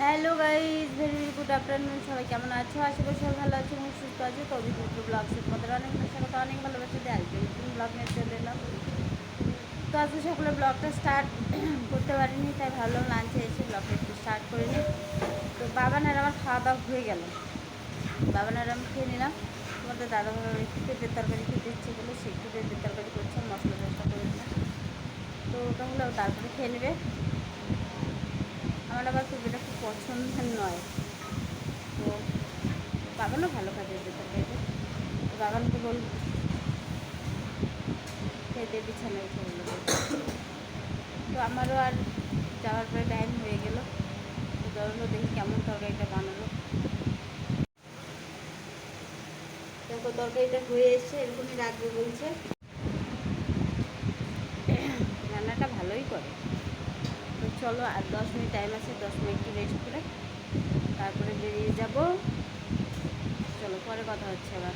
Hello guys very good afternoon সবাই কেমন আছো? আশা করি সবাই ভালো আছো এবং সুস্থ আছো। তো অভিযোগ ব্লগ সে তোমাদের অনেক স্বাগত অনেক ভালোবাসা। দিয়ে আজকে নতুন ব্লগ নিয়ে চলে এলাম। তো আজকে সকালে ব্লগটা স্টার্ট করতে পারিনি, তাই ভাবলাম লাঞ্চে এসে ব্লগটা একটু স্টার্ট করে নিই। তো বাবানের আমার খাওয়া দাওয়া হয়ে গেল। বাবানের আমি খেয়ে নিলাম। তোমাদের দাদা ভাই একটু পেঁপের তরকারি খেতে ইচ্ছে করল, সে একটু পেঁপের তরকারি করছে, মশলা টসলা করে তো ওটা হলো, তারপরে খেয়ে নেবে। আমার আবার পেঁপেটা খুব পছন্দের নয়। তো বাগানও ভালো খাবে পেঁপে তরকারিটা তো বল খেতে বিছানায় চলে তো আমারও আর যাওয়ার পরে টাইম হয়ে গেল। তো ধরলো দেখি কেমন তরকারিটা বানালো। দেখো তরকারিটা হয়ে এসছে, এরকমই রাখবে বলছে রান্নাটা ভালোই করে তো চলো আর দশ মিনিট টাইম আছে, দশ মিনিট একটু রেস্ট করে। তারপরে বেরিয়ে যাব। চলো, পরে কথা হচ্ছে আবার।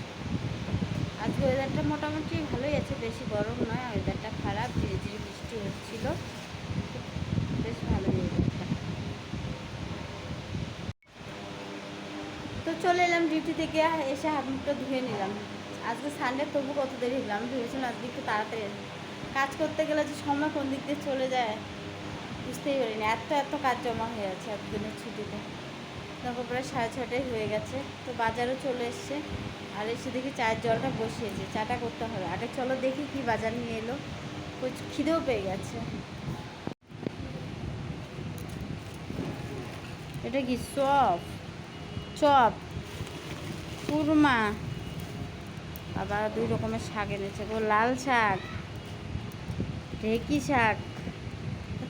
আজকে ওয়েদারটা মোটামুটি ভালোই আছে, বেশি গরম নয় ওয়েদারটা খারাপ, ধীরে ধীরে বৃষ্টি হচ্ছিল। বেশ ভালোই ওয়েদারটা তো চলে এলাম ডিউটি থেকে, এসে হাত মুখটা ধুয়ে নিলাম। আজকে সানডে তবু কত দেরি হলাম আমি ভেবেছিলাম আজকে একটু তাড়াতাড়ি। কাজ করতে গেলে যে সময় কোন দিক দিয়ে চলে যায় বুঝতেই পারিনি। এত এত কাজ জমা হয়ে আছে একদিনের ছুটিতে। তখন প্রায় সাড়ে ছটাই হয়ে গেছে। তো বাজারও চলে এসছে। আর এসে দেখি চায়ের জলটা বসিয়েছে। চাটা করতে হবে। আগে চলো দেখি কি বাজার নিয়ে এলো। খিদেও পেয়ে গেছে। এটা কি চপ? চপ। কুরমা। আবার দুই রকমের শাক এনেছে। গো লাল শাক। ঢেকি শাক।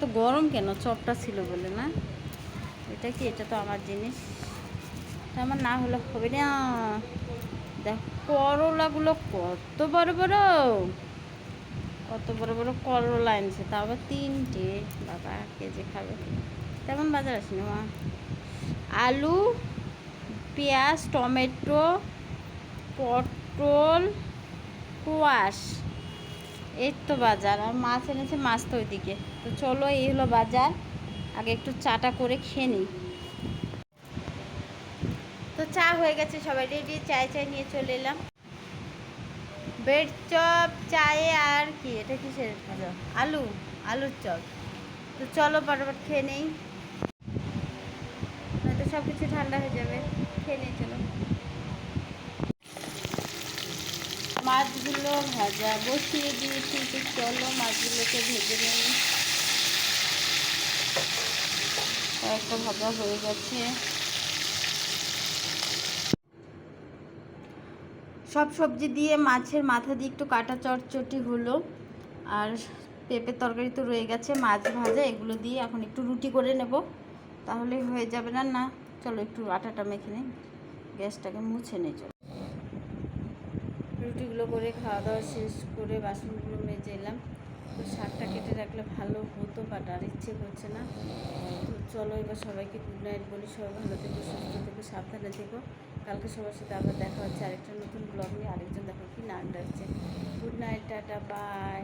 এত গরম কেন? চপটা ছিল বলে, না? এটা কি? এটা তো আমার জিনিস। আমার না হলে হবে না। দেখ, করলাগুলো কত বড় বড়। কত বড় বড় করলা এনেছে। তা আবার তিনটে। বাবা কেজি খাবে? তেমন বাজার আছে না মা। আলু, পেঁয়াজ, টমেটো, পটল, কোয়াশ। এই তো বাজার, আর মাছ এনেছে মাছ তো ওইদিকে। তো চলো, এই হলো বাজার। আগে একটু চাটা করে খেয়ে নিই। তো চা হয়ে গেছে সবাই, রেডি, চায় চায় নিয়ে চলে এলাম। ব্রেড চপ, চায়ে আর কি? এটা কিসের আলু, আলুর চপ। তো চলো, পটাপট খেয়ে নেই। নয়তো সব কিছু ঠান্ডা হয়ে যাবে। খেয়ে নেই, চলো। মাছগুলো ভাজা। বসিয়ে দিয়েছি, তো চলো মাছগুলোকে ভেজে নেই। কয়েকটা ভাজা হয়ে গেছে। সব সবজি দিয়ে মাছের মাথা দিয়ে একটু কাটা চটচটি হলো। আর পেঁপের তরকারি তো রয়ে গেছে, মাছ ভাজা, এগুলো দিয়ে এখন একটু রুটি করে নেব। তাহলে হয়ে যাবে না না চলো একটু আটাটা মেখে নিই, গ্যাসটাকে মুছে নেই, চলো। রুটিগুলো করে খাওয়া দাওয়া শেষ করে বাসনগুলো মেজে এলাম। তো শাকটা কেটে রাখলে ভালো হতো বাট আর ইচ্ছে করছে না। তো চলো এবার সবাইকে গুড নাইট বলি। সবাই ভালো থেকো, সুস্থ থেকো, সাবধানে থেকো। কালকে সবার সাথে আবার দেখা হচ্ছে আরেকটা নতুন ব্লগ নিয়ে। আরেকজন দেখো কি নাম ডাকছে। Good night tata bye